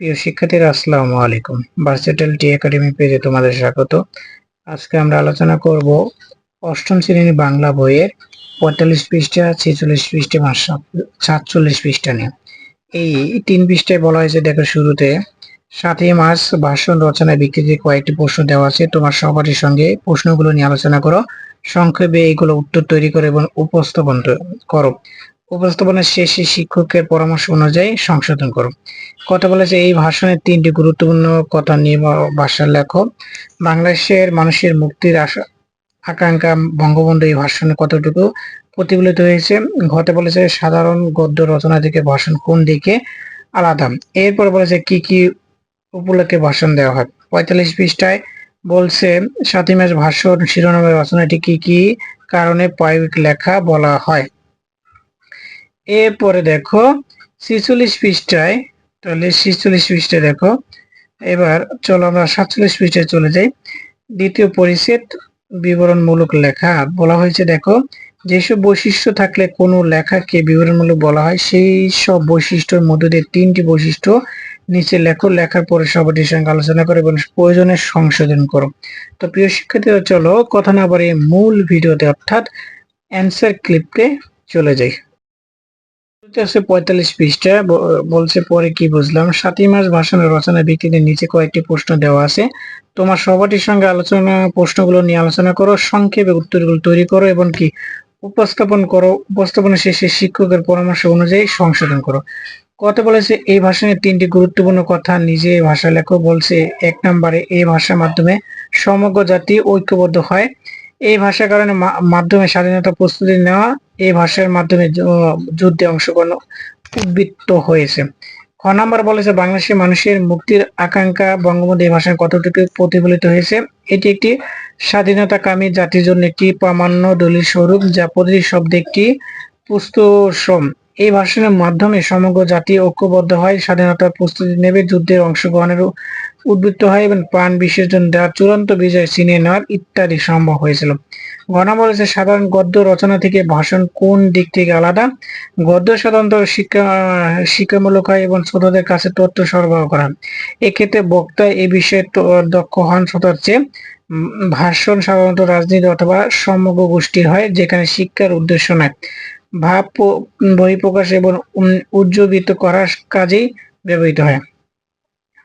প্রিয় শিক্ষার্থীরা, আসসালামু আলাইকুম। ভার্সেটাল টি একাডেমি পেজে তোমাদের স্বাগত। আজকে আমরা আলোচনা করব অষ্টম শ্রেণির বাংলা বইয়ের পঁয়তাল্লিশ পৃষ্ঠা, ছেচল্লিশ পৃষ্ঠা ভাষা সাতচল্লিশ পৃষ্ঠা নিয়ে। এই তিন পৃষ্ঠায় বলা হয়েছে, দেখো শুরুতে, সাতই মার্চ ভাষণ রচনায় বিকৃতি কয়েকটি প্রশ্ন দেওয়া আছে। তোমার সহপাঠীর সঙ্গে প্রশ্নগুলো নিয়ে আলোচনা করো। সংক্ষেপে এইগুলো উত্তর তৈরি করে এবং উপস্থাপন করো। উপস্থাপনের শেষে শিক্ষকের পরামর্শ অনুযায়ী সংশোধন করুন। কথা বলেছে, এই ভাষণের তিনটি গুরুত্বপূর্ণ কথা নিয়ে ভাষার লেখক। বাংলাদেশের মানুষের মুক্তির আশা আকাঙ্ক্ষা বঙ্গবন্ধু এই ভাষণে কতটুকু প্রতিফলিত হয়েছে? ঘটে বলেছে, সাধারণ গদ্য রচনা থেকে ভাষণ কোন দিকে আলাদা? এরপর বলেছে, কি কি উপলক্ষে ভাষণ দেওয়া হয়? পঁয়তাল্লিশ পৃষ্ঠায় বলছে, সাতই মাস ভাষণ শিরোনামের রচনাটি কি কি কারণে পায়িক লেখা বলা হয়? এরপরে দেখো ছিচল্লিশ পৃষ্ঠায়, তাহলে ছিচল্লিশ পৃষ্ঠায় দেখো। এবার চলো আমরা সাতচল্লিশ পৃষ্ঠায় চলে যাই। দ্বিতীয় পরিচ্ছেদ বিবরণমূলক লেখা। বলা হয়েছে দেখো, যেসব বৈশিষ্ট্য থাকলে কোনো লেখাকে বিবরণমূলক বলা হয় সেই সব বৈশিষ্ট্যের মধ্যে দিয়ে তিনটি বৈশিষ্ট্য নিচে লেখো। লেখার পরে সবাটির সঙ্গে আলোচনা করো এবং প্রয়োজনে সংশোধন করো। তো প্রিয় শিক্ষার্থীরা, চলো কথা না বলে মূল ভিডিওতে অর্থাৎ অ্যান্সার ক্লিপকে চলে যাই। পঁয়তাল্লিশ পৃষ্ঠা বলছে পরে কি বুঝলাম, সাতই মাস ভাষণের রচনা ব্যক্তিদের নিচে কয়েকটি প্রশ্ন দেওয়া আছে। তোমার সবাটির সঙ্গে আলোচনা, প্রশ্নগুলো নিয়ে আলোচনা করো, সংক্ষেপে উত্তরগুলো তৈরি করো এবং কি উপস্থাপন করো, উপস্থাপনের শেষে শিক্ষকের পরামর্শ অনুযায়ী সংশোধন করো। কথা বলেছে, এই ভাষণের তিনটি গুরুত্বপূর্ণ কথা নিজে ভাষা লেখক বলছে এক নম্বরে, এই ভাষার মাধ্যমে সমগ্র জাতি ঐক্যবদ্ধ হয়। এই ভাষার কারণে মাধ্যমে স্বাধীনতা প্রস্তুতি নেওয়া এই ভাষার মাধ্যমে যুদ্ধে অংশগ্রহণ উদ্বৃত্ত হয়েছে। খ নাম্বার বলেছে বাংলাদেশের মানুষের মুক্তির আকাঙ্ক্ষা বঙ্গবন্ধু এই ভাষায় কতটুকু প্রতিফলিত হয়েছে? এটি একটি স্বাধীনতাকামী জাতির জন্য একটি প্রামাণ্য দলিল স্বরূপ যা প্রতিটি শব্দে একটি পুস্তশ্রম এই ভাষণের মাধ্যমে সমগ্র জাতি ঐক্যবদ্ধ হয়, স্বাধীনতার প্রস্তুতি নেবে যুদ্ধের অংশগ্রহণের উদ্বৃত্ত হয় এবং প্রাণ বিসর্জন দেওয়ার চূড়ান্ত বিজয় চিনিয়ে নেওয়ার ইত্যাদি সম্ভব হয়েছিল। গণা বলেছে সাধারণ গদ্য রচনা থেকে ভাষণ কোন দিক থেকে আলাদা? গদ্য সাধারণত শিক্ষা শিক্ষামূলক হয় এবং শ্রোতাদের কাছে তথ্য সরবরাহ করা এক্ষেত্রে বক্তা এ বিষয়ে দক্ষ হন শ্রোতার চেয়ে। ভাষণ সাধারণত রাজনীতি অথবা সমগ্র গোষ্ঠীর হয়, যেখানে শিক্ষার উদ্দেশ্য নয়। ভাব বহিঃপ্রকাশ এবং উজ্জীবিত করার কাজেই ব্যবহৃত হয়।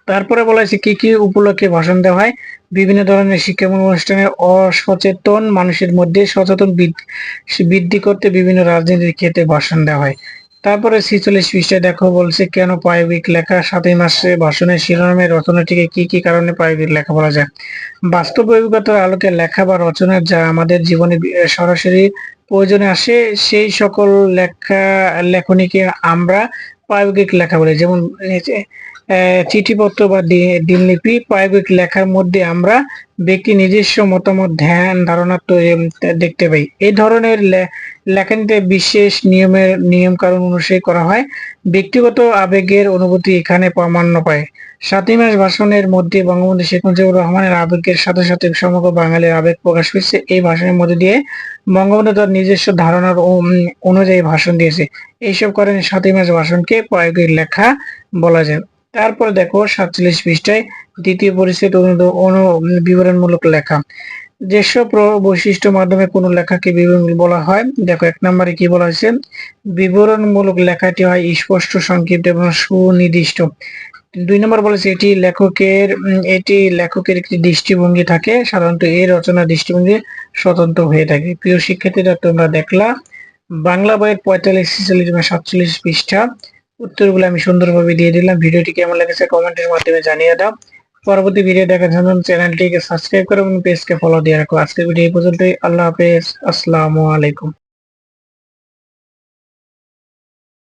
তারপরে বলা হয়েছে কি কি উপলক্ষে ভাষণ দেওয়া হয়? বিভিন্ন ধরনের শিক্ষামূলক অনুষ্ঠানে অসচেতন মানুষের মধ্যে সচেতন বৃদ্ধি করতে বিভিন্ন রাজনীতির ক্ষেত্রে ভাষণ দেওয়া হয়। তারপরে ছিচল্লিশ পৃষ্ঠায় দেখো বলছে, কেন প্রায়োগিক লেখা সাতই মাসে ভাষণের শিরোনামের রচনাটিকে কি কি কারণে প্রায়োগিক লেখা বলা যায়? বাস্তব অভিজ্ঞতার আলোকে লেখা বা রচনা যা আমাদের জীবনে সরাসরি প্রয়োজনে আসে, সেই সকল লেখা, লেখনীকে আমরা প্রায়োগিক লেখা বলি। যেমন চিঠিপত্র বা দিনলিপি প্রায়োগিক লেখার মধ্যে আমরা ব্যক্তি নিজস্ব মতামত, ধ্যান, ধারণা দেখতে পাই। এই ধরনের লেখানিতে বিশেষ নিয়মের নিয়ম কারণ অনুসারে করা হয়। ব্যক্তিগত আবেগের অনুভূতি এখানে প্রামাণ্য পায়। সাতই মাস ভাষণের মধ্যে বঙ্গবন্ধু শেখ মুজিবুর রহমানের আবেগের সাথে সাথে সমগ্র বাঙালির আবেগ প্রকাশ পেয়েছে এই ভাষণের মধ্যে দিয়ে বঙ্গবন্ধু তার নিজস্ব ধারণার অনুযায়ী ভাষণ দিয়েছে। এইসব কারণে সাতই মাস ভাষণকে প্রায়োগিক লেখা বলা যায়। তারপরে দেখো সাতচল্লিশ পৃষ্ঠায় দ্বিতীয় পরিচ্ছেদ অনু, বিবরণমূলক লেখা। যেসব বৈশিষ্ট্য মাধ্যমে কোনো লেখাকে বিবরণ বলা হয়, দেখো এক নম্বরে কি বলা হয়েছে? বিবরণমূলক লেখাটি হয় স্পষ্ট, সংক্ষিপ্ত এবং সুনির্দিষ্ট। দুই নম্বর বলেছে এটি লেখকের এটি লেখকের একটি দৃষ্টিভঙ্গি থাকে, সাধারণত এই রচনা দৃষ্টিভঙ্গি স্বতন্ত্র হয়ে থাকে। প্রিয় শিক্ষার্থীরা, তোমরা দেখলা, বাংলা বইয়ের পঁয়তাল্লিশ, ছিচল্লিশ এবং সাতচল্লিশ পৃষ্ঠা উত্তরগুলো আমি সুন্দরভাবে দিয়ে দিলাম। ভিডিওটি কেমন লেগেছে কমেন্টের মাধ্যমে জানিয়ে দাও। পরবর্তী ভিডিও দেখার জন্য চ্যানেলটিকে সাবস্ক্রাইব করো এবং পেজকে ফলো দিয়ে রাখো। আজকের ভিডিও এই পর্যন্তই। আল্লাহ হাফেজ। আসসালামু আলাইকুম।